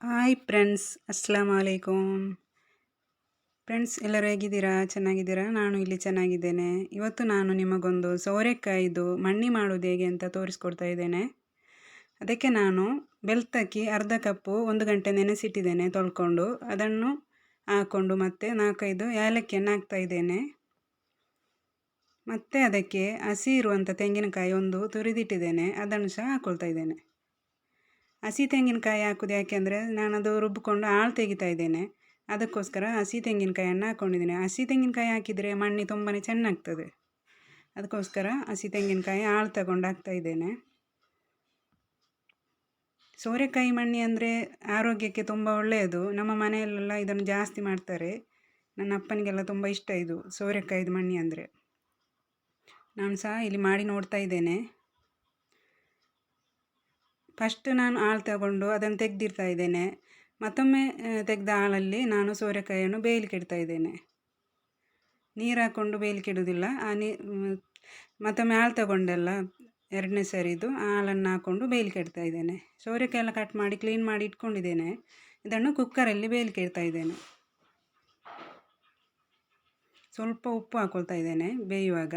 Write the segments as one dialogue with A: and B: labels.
A: Hi friends ಅಸ್ಲಾಂ ವಲೈಕುಮ್ friends ಎಲ್ಲರೂ ಹೇಗಿದ್ದೀರಾ? ಚೆನ್ನಾಗಿದ್ದೀರಾ? ನಾನು ಇಲ್ಲಿ ಚೆನ್ನಾಗಿದ್ದೇನೆ. ಇವತ್ತು ನಾನು ನಿಮಗೊಂದು ಸೋರೆಕಾಯಿದು ಮಣ್ಣಿ ಮಾಡೋದು ಹೇಗೆ ಅಂತ ತೋರಿಸ್ಕೊಡ್ತಾ ಇದ್ದೇನೆ. ಅದಕ್ಕೆ ನಾನು ಬೆಲ್ತಕ್ಕಿ ಅರ್ಧ ಕಪ್ಪು ಒಂದು ಗಂಟೆ ನೆನೆಸಿಟ್ಟಿದ್ದೇನೆ ತೊಳ್ಕೊಂಡು. ಅದನ್ನು ಹಾಕ್ಕೊಂಡು ಮತ್ತೆ ನಾಲ್ಕೈದು ಏಲಕ್ಕಿಯನ್ನು ಹಾಕ್ತಾ ಇದ್ದೇನೆ. ಮತ್ತು ಅದಕ್ಕೆ ಹಸಿ ಇರುವಂಥ ತೆಂಗಿನಕಾಯಿ ಒಂದು ತುರಿದಿಟ್ಟಿದ್ದೇನೆ. ಅದನ್ನು ಸಹ ಹಾಕ್ಕೊಳ್ತಾ ಇದ್ದೇನೆ. ಹಸಿ ತೆಂಗಿನಕಾಯಿ ಹಾಕೋದು ಯಾಕೆಂದರೆ ಅದು ರುಬ್ಬಿಕೊಂಡು ಆಳು ತೆಗಿತಾ ಇದ್ದೇನೆ. ಅದಕ್ಕೋಸ್ಕರ ಹಸಿ ತೆಂಗಿನಕಾಯನ್ನು ಹಾಕ್ಕೊಂಡಿದ್ದೀನಿ ಹಸಿ ತೆಂಗಿನಕಾಯಿ ಹಾಕಿದರೆ ಮಣ್ಣಿ ತುಂಬಾ ಚೆನ್ನಾಗ್ತದೆ. ಅದಕ್ಕೋಸ್ಕರ ಹಸಿ ತೆಂಗಿನಕಾಯಿ ಹಾಳು ತಗೊಂಡು ಹಾಕ್ತಾ ಇದ್ದೇನೆ. ಸೋರೆಕಾಯಿ ಮಣ್ಣಿ ಅಂದರೆ ಆರೋಗ್ಯಕ್ಕೆ ತುಂಬ ಒಳ್ಳೆಯದು. ನಮ್ಮ ಮನೆಯಲ್ಲೆಲ್ಲ ಇದನ್ನು ಜಾಸ್ತಿ ಮಾಡ್ತಾರೆ. ನನ್ನ ಅಪ್ಪನಿಗೆಲ್ಲ ತುಂಬ ಇಷ್ಟ ಇದು ಸೋರೆಕಾಯಿದು ಮಣ್ಣಿ ಅಂದರೆ. ನಾನು ಸಹ ಇಲ್ಲಿ ಮಾಡಿ ನೋಡ್ತಾ ಇದ್ದೇನೆ. ಫಸ್ಟ್ ನಾನು ಆಳು ತಗೊಂಡು ಅದನ್ನು ತೆಗೆದಿರ್ತಾ ಇದ್ದೇನೆ. ಮತ್ತೊಮ್ಮೆ ತೆಗೆದ ಆಳಲ್ಲಿ ನಾನು ಸೋರೆಕಾಯಿಯನ್ನು ಬೇಯಲಿಕ್ಕೆ ಇಡ್ತಾ ಇದ್ದೇನೆ. ನೀರು ಹಾಕ್ಕೊಂಡು ಬೇಯಲಿಕ್ಕೆ ಇಡೋದಿಲ್ಲ ಆ, ನೀ ಮತ್ತೊಮ್ಮೆ ಆಳು ತಗೊಂಡೆಲ್ಲ ಎರಡನೇ ಸರಿದು ಆಳನ್ನು ಹಾಕ್ಕೊಂಡು ಇಡ್ತಾ ಇದ್ದೇನೆ. ಸೋರೆಕಾಯಿ ಎಲ್ಲ ಕಟ್ ಮಾಡಿ ಕ್ಲೀನ್ ಮಾಡಿ ಇಟ್ಕೊಂಡಿದ್ದೇನೆ. ಇದನ್ನು ಕುಕ್ಕರಲ್ಲಿ ಬೇಯಲಿಕ್ಕೆ ಇಡ್ತಾ ಇದ್ದೇನೆ. ಸ್ವಲ್ಪ ಉಪ್ಪು ಹಾಕ್ಕೊಳ್ತಾ ಇದ್ದೇನೆ ಬೇಯುವಾಗ.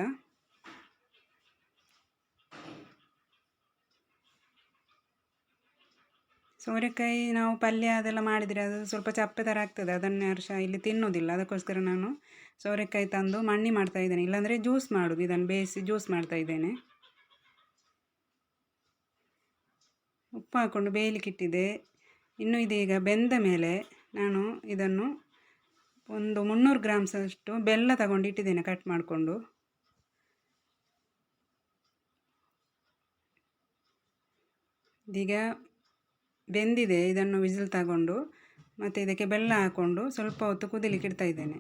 A: ಸೋರೆಕಾಯಿ ನಾವು ಪಲ್ಯ ಅದೆಲ್ಲ ಮಾಡಿದರೆ ಅದು ಸ್ವಲ್ಪ ಚಪ್ಪೆ ಥರ ಆಗ್ತದೆ, ಅದನ್ನು ಯಾರು ಇಲ್ಲಿ ತಿನ್ನೋದಿಲ್ಲ, ಅದಕ್ಕೋಸ್ಕರ ನಾನು ಸೋರೆಕಾಯಿ ತಂದು ಮಣ್ಣಿ ಮಾಡ್ತಾ ಇದ್ದೇನೆ, ಇಲ್ಲಾಂದರೆ ಜ್ಯೂಸ್ ಮಾಡೋದು, ಇದನ್ನು ಬೇಯಿಸಿ ಜ್ಯೂಸ್ ಮಾಡ್ತಾ ಇದ್ದೇನೆ. ಉಪ್ಪು ಹಾಕ್ಕೊಂಡು ಬೇಯಲಿಕ್ಕೆ ಇಟ್ಟಿದೆ ಇನ್ನು ಇದೀಗ ಬೆಂದ ಮೇಲೆ ನಾನು ಇದನ್ನು ಒಂದು ಮುನ್ನೂರು ಗ್ರಾಮ್ಸಷ್ಟು ಬೆಲ್ಲ ತಗೊಂಡು ಇಟ್ಟಿದ್ದೇನೆ, ಕಟ್ ಮಾಡಿಕೊಂಡು. ಇದೀಗ ಬೆಂದಿದೆ, ಇದನ್ನು ವಿಸಿಲ್ ತಗೊಂಡು ಮತ್ತು ಇದಕ್ಕೆ ಬೆಲ್ಲ ಹಾಕ್ಕೊಂಡು ಸ್ವಲ್ಪ ಹೊತ್ತು ಕುದಿಲಿಕ್ಕೆ ಇಡ್ತಾ ಇದ್ದೇನೆ.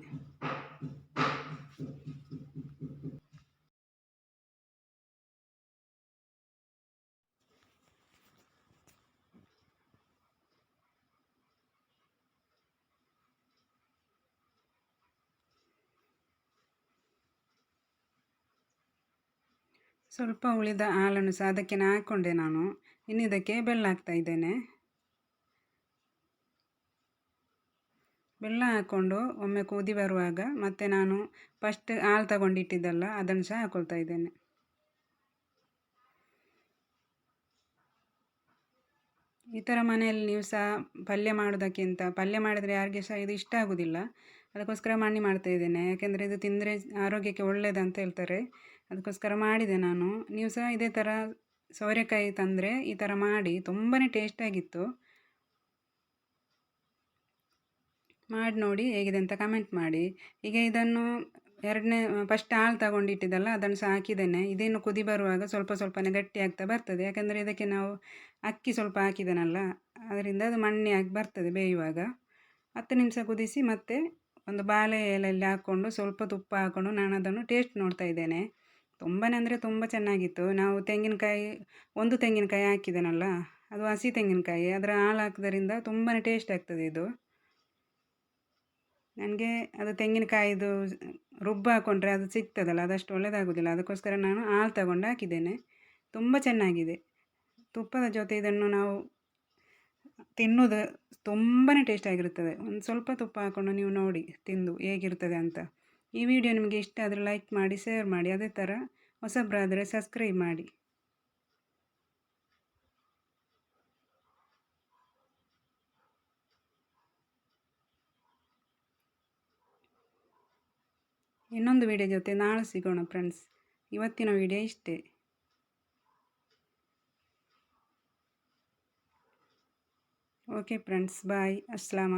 A: ಸ್ವಲ್ಪ ಉಳಿದ ಹಾಲನ್ನು ಸಹ ಅದಕ್ಕೆ ಹಾಕ್ಕೊಂಡೆ ನಾನು. ಇನ್ನು ಇದಕ್ಕೆ ಬೆಲ್ಲ ಹಾಕ್ತಾ ಇದ್ದೇನೆ. ಬೆಲ್ಲ ಹಾಕ್ಕೊಂಡು ಒಮ್ಮೆ ಕುದಿ ಬರುವಾಗ ಮತ್ತೆ ನಾನು ಫಸ್ಟ್ ಹಾಲು ತಗೊಂಡಿಟ್ಟಿದ್ದಲ್ಲ, ಅದನ್ನು ಸಹ ಹಾಕ್ಕೊಳ್ತಾ ಇದ್ದೇನೆ. ಈ ಥರ ಮನೆಯಲ್ಲಿ ನೀವು ಸಹ ಪಲ್ಯ ಮಾಡೋದಕ್ಕಿಂತ ಪಲ್ಯ ಮಾಡಿದರೆ ಯಾರಿಗೆ ಸಹ ಇದು ಇಷ್ಟ ಆಗೋದಿಲ್ಲ ಅದಕ್ಕೋಸ್ಕರ ಮಣ್ಣಿ ಮಾಡ್ತಾ ಇದ್ದೇನೆ. ಯಾಕೆಂದರೆ ಇದು ತಿಂದರೆ ಆರೋಗ್ಯಕ್ಕೆ ಒಳ್ಳೆಯದಂತ ಹೇಳ್ತಾರೆ. ಅದಕ್ಕೋಸ್ಕರ ಮಾಡಿದೆ ನಾನು. ನೀವು ಸಹ ಇದೇ ಥರ ಸೋರೆಕಾಯಿ ತಂದರೆ ಈ ಥರ ಮಾಡಿ ತುಂಬಾ ಟೇಸ್ಟಾಗಿತ್ತು ಮಾಡಿ ನೋಡಿ ಹೇಗಿದೆ ಅಂತ ಕಮೆಂಟ್ ಮಾಡಿ. ಈಗ ಇದನ್ನು ಎರಡನೇ ಫಸ್ಟ್ ಹಾಲು ತಗೊಂಡಿಟ್ಟಿದ್ದಲ್ಲ, ಅದನ್ನು ಸಹ ಹಾಕಿದ್ದೇನೆ. ಇದೇನು ಕುದಿ ಬರುವಾಗ ಸ್ವಲ್ಪ ಸ್ವಲ್ಪನೇ ಗಟ್ಟಿ ಆಗ್ತಾ ಬರ್ತದೆ. ಯಾಕಂದರೆ ಇದಕ್ಕೆ ನಾವು ಅಕ್ಕಿ ಸ್ವಲ್ಪ ಹಾಕಿದ್ದೇನಲ್ಲ ಅದರಿಂದ ಅದು ಆಗಿ ಬರ್ತದೆ ಬೇಯುವಾಗ. ಹತ್ತು ನಿಮಿಷ ಕುದಿಸಿ ಮತ್ತೆ ಒಂದು ಬಾಳೆ ಎಲೆಯಲ್ಲಿ ಹಾಕ್ಕೊಂಡು ಸ್ವಲ್ಪ ತುಪ್ಪ ಹಾಕ್ಕೊಂಡು ನಾನು ಅದನ್ನು ಟೇಸ್ಟ್ ನೋಡ್ತಾ ಇದ್ದೇನೆ. ತುಂಬಾ ಅಂದರೆ ತುಂಬ ಚೆನ್ನಾಗಿತ್ತು. ನಾವು ತೆಂಗಿನಕಾಯಿ, ಒಂದು ತೆಂಗಿನಕಾಯಿ ಹಾಕಿದ್ದೇನಲ್ಲ ಅದು ಹಸಿ ತೆಂಗಿನಕಾಯಿ. ಅದರ ಹಾಲು ಹಾಕೋದ್ರಿಂದ ತುಂಬಾ ಟೇಸ್ಟ್ ಆಗ್ತದೆ ಇದು. ನನಗೆ ಅದು ತೆಂಗಿನಕಾಯಿದು ರುಬ್ಬ ಹಾಕ್ಕೊಂಡ್ರೆ ಅದು ಸಿಗ್ತದಲ್ಲ, ಅದಷ್ಟು ಒಳ್ಳೆಯದಾಗೋದಿಲ್ಲ ಅದಕ್ಕೋಸ್ಕರ ನಾನು ಹಾಲು ತಗೊಂಡು ಹಾಕಿದ್ದೇನೆ. ತುಂಬ ಚೆನ್ನಾಗಿದೆ. ತುಪ್ಪದ ಜೊತೆ ಇದನ್ನು ನಾವು ತಿನ್ನೋದು ತುಂಬಾ ಟೇಸ್ಟಾಗಿರುತ್ತದೆ ಒಂದು ಸ್ವಲ್ಪ ತುಪ್ಪ ಹಾಕ್ಕೊಂಡು ನೀವು ನೋಡಿ ತಿಂದು ಹೇಗಿರ್ತದೆ ಅಂತ. ಈ ವಿಡಿಯೋ ನಿಮಗೆ ಇಷ್ಟ ಆದರೆ ಲೈಕ್ ಮಾಡಿ, ಶೇರ್ ಮಾಡಿ, ಅದೇ ಥರ ಹೊಸಬ್ರಾದರೆ ಸಬ್ಸ್ಕ್ರೈಬ್ ಮಾಡಿ. ಇನ್ನೊಂದು ವಿಡಿಯೋ ಜೊತೆ ನಾಳೆ ಸಿಗೋಣ ಫ್ರೆಂಡ್ಸ್ ಇವತ್ತಿನ ವಿಡಿಯೋ ಇಷ್ಟೇ. Okay friends bye Assam